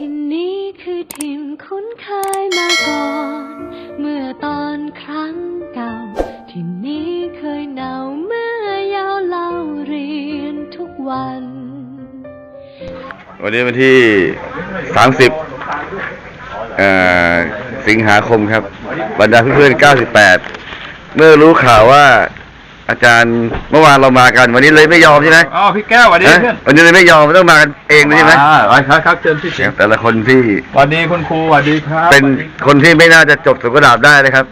ที่นี้คือทิมคุ้นเคยมาก่อน เมื่อตอนครั้งเก่า ที่นี้เคยหนาวเมื่อยาวเล่าเรียนทุกวัน วันนี้วันที่สามสิบสิงหาคมครับ บรรดาเพื่อนๆ 98 เมื่อรู้ข่าวว่า อาจารย์เมื่อวานเรามากัน วันนี้เลยไม่ยอมใช่ไหมอ๋อพี่แก้วสวัสดีฮะเพื่อนวันนี้เลยไม่ยอมต้องมากันเองเลยใช่ไหมอ่าครับครับเชิญพี่เนี่ยแต่ละคนที่สวัสดีคุณครูสวัสดีครับเป็นคนที่ไม่น่าจะจบสุกระดาบได้นะครับ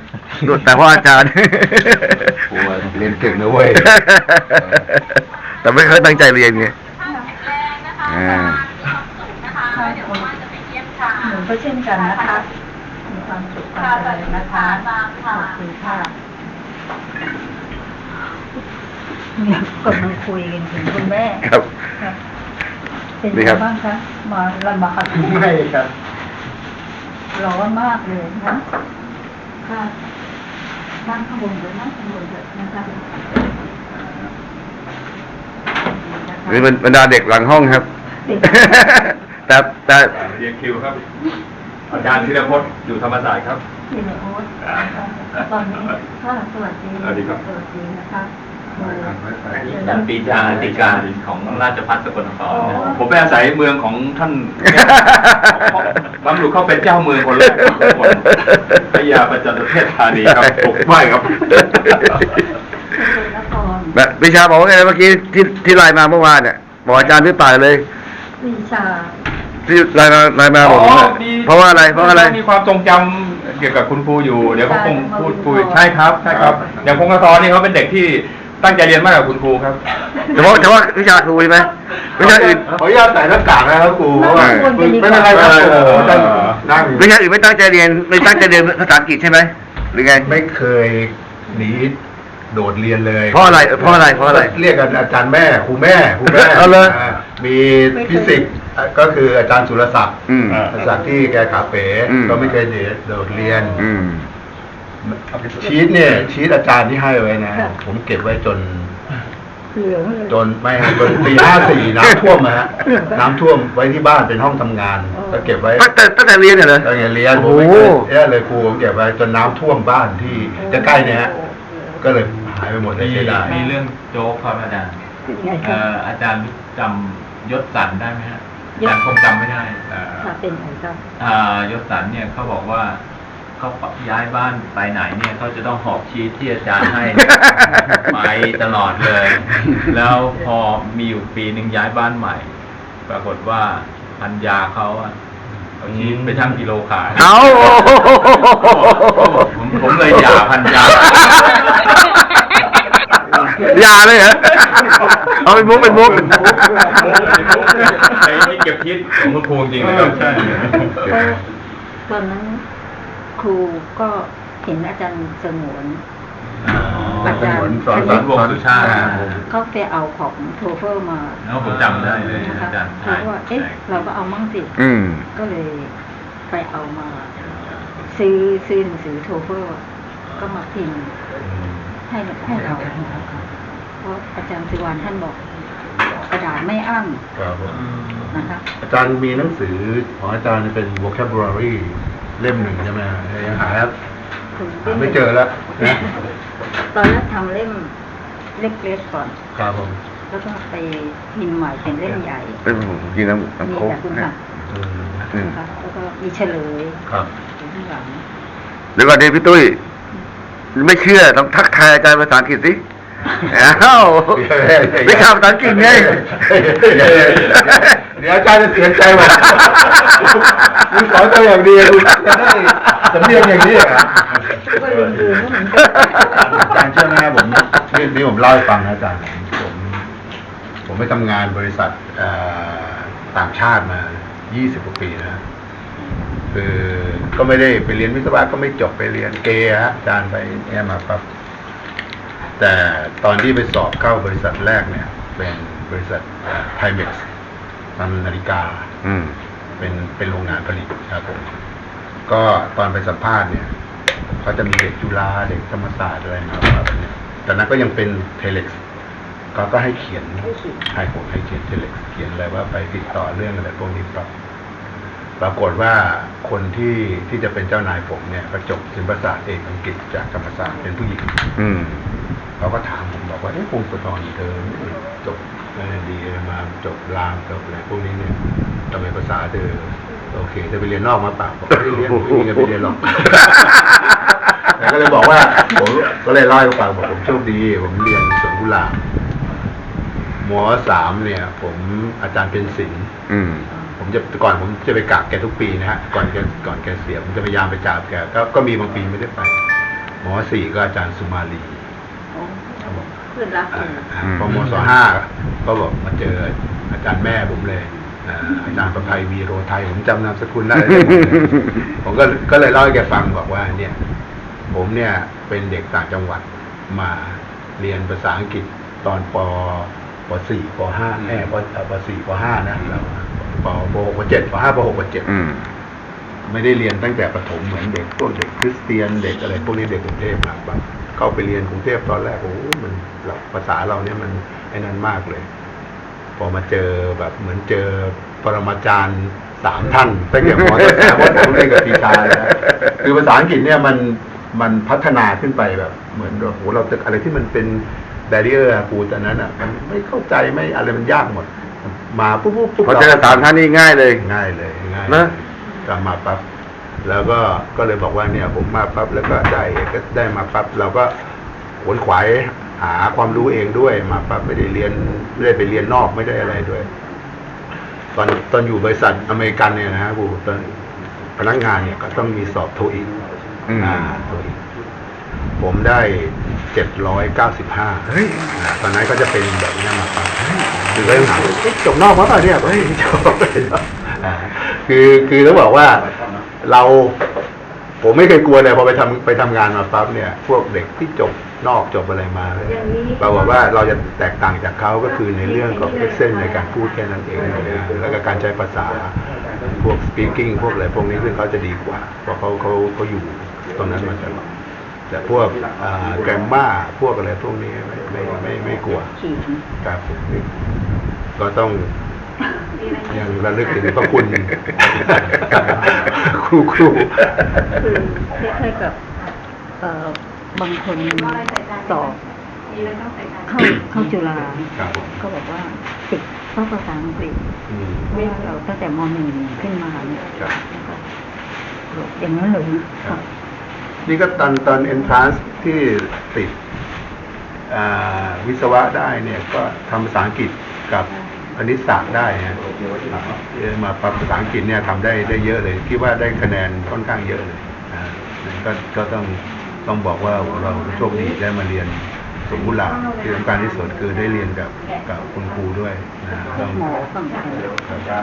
แต่เพราะอาจารย์ ครูเรียนเก่งนะเว้ย แต่ไม่เคยตั้งใจเรียนไงอ่าหนูก็เช่นกันนะคะมีความสุขความเจริญนะคะขอบคุณค่ะ เนี่ยกำลังคุยกันถึงคุณแม่ครับ ค่ะเป็นนี่ไงครับ บ้างคะมาลำบากไม่ครับ ร้อนมากเลยนะค่ะนั่งข้างบนเลยนั่งข้างบนเลยนะคะนี่เป็นบรรดาเด็กหลังห้องครับ เด็กแต่แต่เรียนคิวครับ อาจารย์ธีรพจน์อยู่ธรรมศาสตร์ครับ ที่ในโอ๊ตตอนนี้ค่ะสวัสดีสวัสดีครับ สวัสดีนะคะนัน ปีชาติการของราชพัฒสกลนครนะผมไปอาศัยเมืองของท่านบำรุงเข้าเป็นเจ้าเมืองคนแรกของทุกคนพระยาประจันตประเทศธานีครับปลุกไหวครับนครแบบวิชาบอกว่าไงนะเมื่อกี้ที่ที่ไลน์มาเมื่อวานเนี่ยบอกอาจารย์พี่ป่ายเลยวิชาที่ไลน์มาไลน์มาบอกผมอะเพราะว่าอะไร เพราะอะไรมีความทรงจำเกี่ยวกับคุณครูอยู่ เดี๋ยวเขาคงพูดคุยใช่ครับใช่ครับอย่างพงศธรนี่เขาเป็นเด็กที่ ตั้งใจเรียนมากกว่าคุณครูครับ เฉพาะเฉพาะวิชาครูใช่ไหมวิชาอื่น ขออนุญาตใส่หน้ากากนะครับครูเพราะว่านั่งบนกันดีกว่าไม่เป็นไรครับเออโอ้โหนั่งนั่งวิชาอื่นไม่ตั้งใจเรียนไม่ตั้งใจเรียนภาษาอังกฤษใช่ไหมหรือไง ไม่เคยหนีโดดเรียนเลยเพราะอะไรเพราะอะไรเพราะอะไร เรียกกันอาจารย์แม่ครูแม่ครูแม่เอาเลยามีฟิสิกส์ก็คืออาจารย์สุรศักดิ์อืม อาจารย์ที่แกขาเป๋อืม ก็ไม่เคยโดดเรียน อืม ชีตเนี่ย ชีตอาจารย์ที่ให้ไว้นะ ผมเก็บไว้จน เหลืองเลย จนไม่ฮะจนปีห้าสี่น้ำท่วมนะฮะน้ำท่วมไว้ที่บ้านเป็นห้องทำงานก็เก็บไว้ตั้งแต่ตั้งแต่เรียนเนี่ยเหรอ ตั้งแต่เรียนผมโอ้ไม่โหเคยเนี่ยเลยครูผมเก็บไว้จนน้ำท่วมบ้านที่ใกล้ๆเนี่ยฮะก็เลยหายไปหมดเลยมีเสียดาย มีเรื่องโจ๊กครับอาจารย์ยังไงเอ่คะออาจารย์จำยศสันได้ไหมฮะอาจารย์คงจำไม่ได้เอ่อถ้าเป็นไงก็อ่ายศสันเนี่ยเขาบอกว่า เขาย้ายบ้านไปไหนเนี่ยเขาจะต้องหอบชีทที่อาจารย์ให้ ไปตลอดเลย แล้วพอมีอยู่ปีหนึ่งย้ายบ้านใหม่ ปรากฏว่าพันยาเขาอะเอาชีทไปชั่งกิโลขายเอาผมผมเลยหย่าพันยาอย่าเลยเหรอเอาเป็นมุกเป็นมุกไอ้นี่เก็บทิศของคุณครูจริงๆนะครับใช่ก็ตอนนั้นค รูก็เห็นอาจารย์สงวนอาจารย์สอนสอนวงสุชาติเขาไปเอาของโทเฟอร์มาแล้วผมจำได้เลยนะคะอาจารย์เขาก็ว่าเอ๊ะเราก็เอามั่งสิอืมก็เลยไปเอามา ซื้อซื้อหนังสือโทเฟอร์ก็มาพิมพ์ให้ให้เราเพราะอาจารย์สิวานท่านบอกกระดาษไม่อั้นครับผมนะคะอาจารย์มีหนังสือของอาจารย์เป็น vocabulary เล่มหนึ่งใช่ไหมฮะยังหาหาไม่เจอแล้วนะตอนแรกทำเล่มเล็กๆก่อน ครับผมแล้วก็ไปพิมพ์ใหม่เป็นเล่มใหญ่เป็นผมกินน้ำน้ำมีโค้กแต่คุณค่ะอืมอืมนะคะแล้วก็มีเฉลยครับอยู่ข้างหลัง เดี๋ยวก่อนดิพี่ตุ้ย ไม่เชื่อต้องทักทายอาจารย์ภาษาอังกฤษสิ อ้าววิชาภาษาอังกฤษไงเดี๋ยวอาจารย์จะเสียใจหมดคุณสอนตัวอย่างดีคุณจะได้สำเนียงอย่างนี้เหรอก็ลืมๆก็เหมือนกันอาจารย์เชื่อไหมครับผมนี่นี่ผมเล่าให้ฟังนะอาจารย์ผมผมไปทำงานบริษัทเอ่อต่างชาติมา 20กว่าปีนะคือก็ไม่ได้ไปเรียนวิศวะก็ไม่จบไปเรียนเกย์ฮะอาจารย์ไปเนี่ยมาปั๊บ แต่ตอนที่ไปสอบเข้าบริษัทแรกเนี่ย เป็นบริษัทไทเม็กซ์ทำนาฬิกา อืม เป็นเป็นโรงงานผลิตครับผมก็ตอนไปสัมภาษณ์เนี่ยเขาจะมีเด็กจุฬาเด็กธรรมศาสตร์อะไรมาแบบเนี้ยแต่นั้นก็ยังเป็นเทเล็กซ์เขาก็ให้เขียนให้ผมให้เขียนเทเล็กซ์เขียนอะไรว่าไปติดต่อเรื่องอะไรพวกนี้ปั๊บปรากฏว่าคนที่ที่จะเป็นเจ้านายผมเนี่ยก็จบศิลปศาสตร์เอกอังกฤษจากธรรมศาสตร์เป็นผู้หญิง อืม เขาก็ถามผมบอกว่าเอ๊ะพงศธรเธอจบอะไรดีมาจบรามจบอะไรพวกนี้เนี่ยทำไมภาษาเธอโอเคเธอไปเรียนนอกมาเปล่าบอกไม่ได้เรียนไม่มีเงินไปเรียนหรอกแต่ก็เลยบอกว่าผมก็เลยเล่าให้ฟังบอกผมโชคดี ผมเรียนสวนกุหลาบมสามเนี่ย ผมอาจารย์เป็นศิลป์อืมผมจะก่อนผมจะไปกราบแกทุกปีนะฮะก่อนแกก่อนแกเสียผมจะพยายามไปกราบแกก็ก็มีบางปีไม่ได้ไปมสี่ก็อาจารย์สุมาลีครับผมเพื่อนรักอ่าเลยอ่าอืมพอมศห้าก็บอกมาเจออาจารย์แม่ผมเลยอ่าอาจารย์ประภัยวีโรไทยผมจำนามสกุลได้ผมก็ก็เลยเล่าให้แกฟังบอกว่า เนี่ย ผมเนี่ยเป็นเด็กต่างจังหวัดมาเรียนภาษาอังกฤษตอนปปสี่ปห้าแม่ปปสี่ปห้านะแล้วปปหกปเจ็ดปห้าปหกปเจ็ดอืมไม่ได้เรียนตั้งแต่ประถมเหมือนเด็กพวกเด็กคริสเตียนเด็กอะไรพวกนี้เด็กกรุงเทพมาแบบ เข้าไปเรียนกรุงเทพตอนแรกโอ้โหมันเราภาษาเราเนี่ยมันไอ้นั้นมากเลย พอมาเจอแบบเหมือนเจอปรมาจารย์สามท่านตั้งแต่มอต้นแต่ว่าผมเรียนกับปีชาเลยนะคือภาษาอังกฤษเนี่ยมันมันพัฒนาขึ้นไปแบบ เหมือนโอ้โหเราจะอะไรที่มันเป็นแบเรียร์กูตอนนั้นอะ มันไม่เข้าใจไม่อะไรมันยากหมด มาปุ๊บปุ๊บปุ๊บพอเจอสามท่านนี่ง่ายเลยง่ายเลยง่ายนะก็มาปั๊บ แล้วก็ก็เลยบอกว่าเนี่ยผมมาปั๊บแล้วก็ได้ก็ได้มาปั๊บเราก็ขวนขวายหาความรู้เองด้วยมาปั๊บไม่ได้เรียนไม่ได้ไปเรียนนอกไม่ได้อะไรด้วย ตอนตอนอยู่บริษัทอเมริกันเนี่ยนะฮะครูตอนพนักงานเนี่ยก็ต้องมีสอบโทอีกอืมอ่าโทอีกผมได้เจ็ดร้อยเก้าสิบห้าเฮ้ยตอนนั้นก็จะเป็นแบบนี้มาปั๊บคือก็ยังถามว่าเอ๊ะจบนอกมาเปล่าเนี่ยเฮ้ยจบอ่าคือคือต้องบอกว่า เรา ผมไม่เคยกลัวเลยพอไปทำไปทำงานมาปั๊บเนี่ย พวกเด็กที่จบนอกจบอะไรมาเนี่ยปรากฏว่าเราจะแตกต่างจากเขาก็คือในเรื่องของเอ็กเซนในการพูดแค่นั้นเองนะแล้วก็การใช้ภาษาพวก speaking พวกอะไรพวกนี้ซึ่งเขาจะดีกว่า เพราะเขาเขาเขาอยู่ตรงนั้นมาตลอดแต่พวกแกรมมาพวกอะไรพวกนี้ไม่ไม่ไม่ไม่กลัวขี่ครับก็ต้อง ยังระลึกถึงพระคุณครูครูคือคล้ายๆกับเอ่อบางคนสอบเข้าเข้าจุฬาครับผมก็บอกว่าติดเพราะภาษาอังกฤษอืมเพราะว่าเราตั้งแต่มหนึ่งขึ้นมาเนี่ยครับอย่างนั้นเลยค่ะนี่ก็ตอนตอน entrance ที่ติดอ่าวิศวะได้เนี่ยก็ทำภาษาอังกฤษกับ คณิตศาสตร์ได้ฮะเอ่อมาปรับภาษาอังกฤษเนี่ยทำได้ได้เยอะเลยคิดว่าได้คะแนนค่อนข้างเยอะเลยอ่าก็ก็ต้องต้องบอกว่าเราโชคดีได้มาเรียนสมมุติหลักที่สำคัญที่สุดคือได้เรียนกับกับคุณครูด้วยนะต้องหมอฝั่งไทย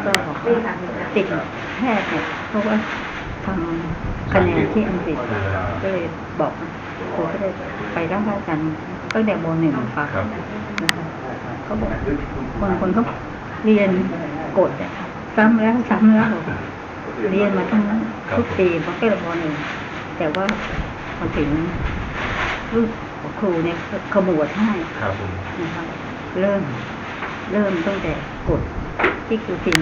ก็บอกว่าติดแพทย์เนี่ยเพราะว่าทำคะแนนที่อังกฤษก็เลยบอกครูก็ได้ไปรับราชการตั้งแต่มหนึ่งค่ะครับนะคะเขาบอก บางคนเขาเรียนกฎซ้ำแล้วซ้ำแล้วเรียนมาทั้งทุกปีมันก็เลยมหนึ่งแต่ว่าพอถึงรุ่นครูเนี่ยขมวดให้ครับเริ่ม เริ่มตั้งแต่กดที่ครูพิมพ์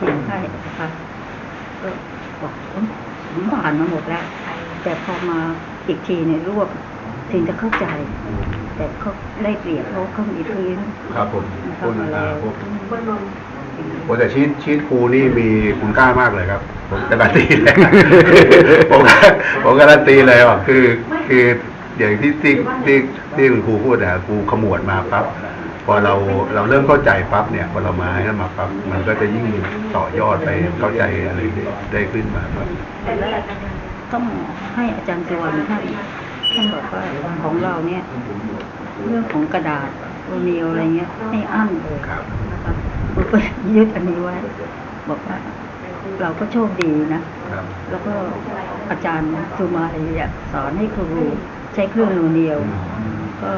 พิมพ์ให้นะคะก็บอกผมอ่านมาหมดแล้ว แต่พอมาอีกทีเนี่ยรวบถึงจะเข้าใจ แต่เขาได้เปรียบเพราะเขามีพื้นครับผมนะพคะวกมาอ่าแล้วพวกโอ้แต่ชีตชีตครูนี่มีคุณค่ามากเลยครับ ผมการันตีเลยผมผมการันตีเลยว่าคือ คืออย่างที่ที่ที่ที่คุณครูพูดอะครูขมวดมาปั๊บพอเราเราเริ่มเข้าใจปั๊บเนี่ยพอเรามาให้มาปั๊บมันก็จะยิ่งต่อยอดไปเข้าใจอะไรได้ได้ขึ้นมาครับต้องให้อาจารย์จวนท่าน ท่านบอกว่าของเราเนี่ย เรื่องของกระดาษโรนิวอะไรเงี้ยให้อั้นเลยครับนะคะเราก็ยึดอันนี้ไว้ บอกว่า เราก็โชคดีนะครับแล้วก็อาจารย์สุมาลีอะสอนให้ครูใช้เครื่องโรนิวก็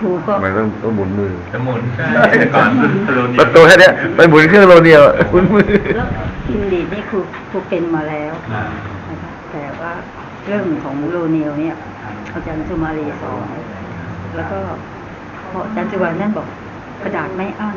ครูก็มันต้องต้องหมุนมือสมุนใช่แต่ก่อนโรนีประตูแค่เนี้ยไปหมุนเครื่องโรเดียวหมุนมือแล้วพิมพ์ดีดนี่ครูครูเป็นมาแล้วอ่านะคะแต่ว่า เรื่องของโรนิลเนี่ยอาจารย์สุมาลีสอนแล้วก็พออาจารย์สุวรรณนั่นบอกกระดาษไม่อั้น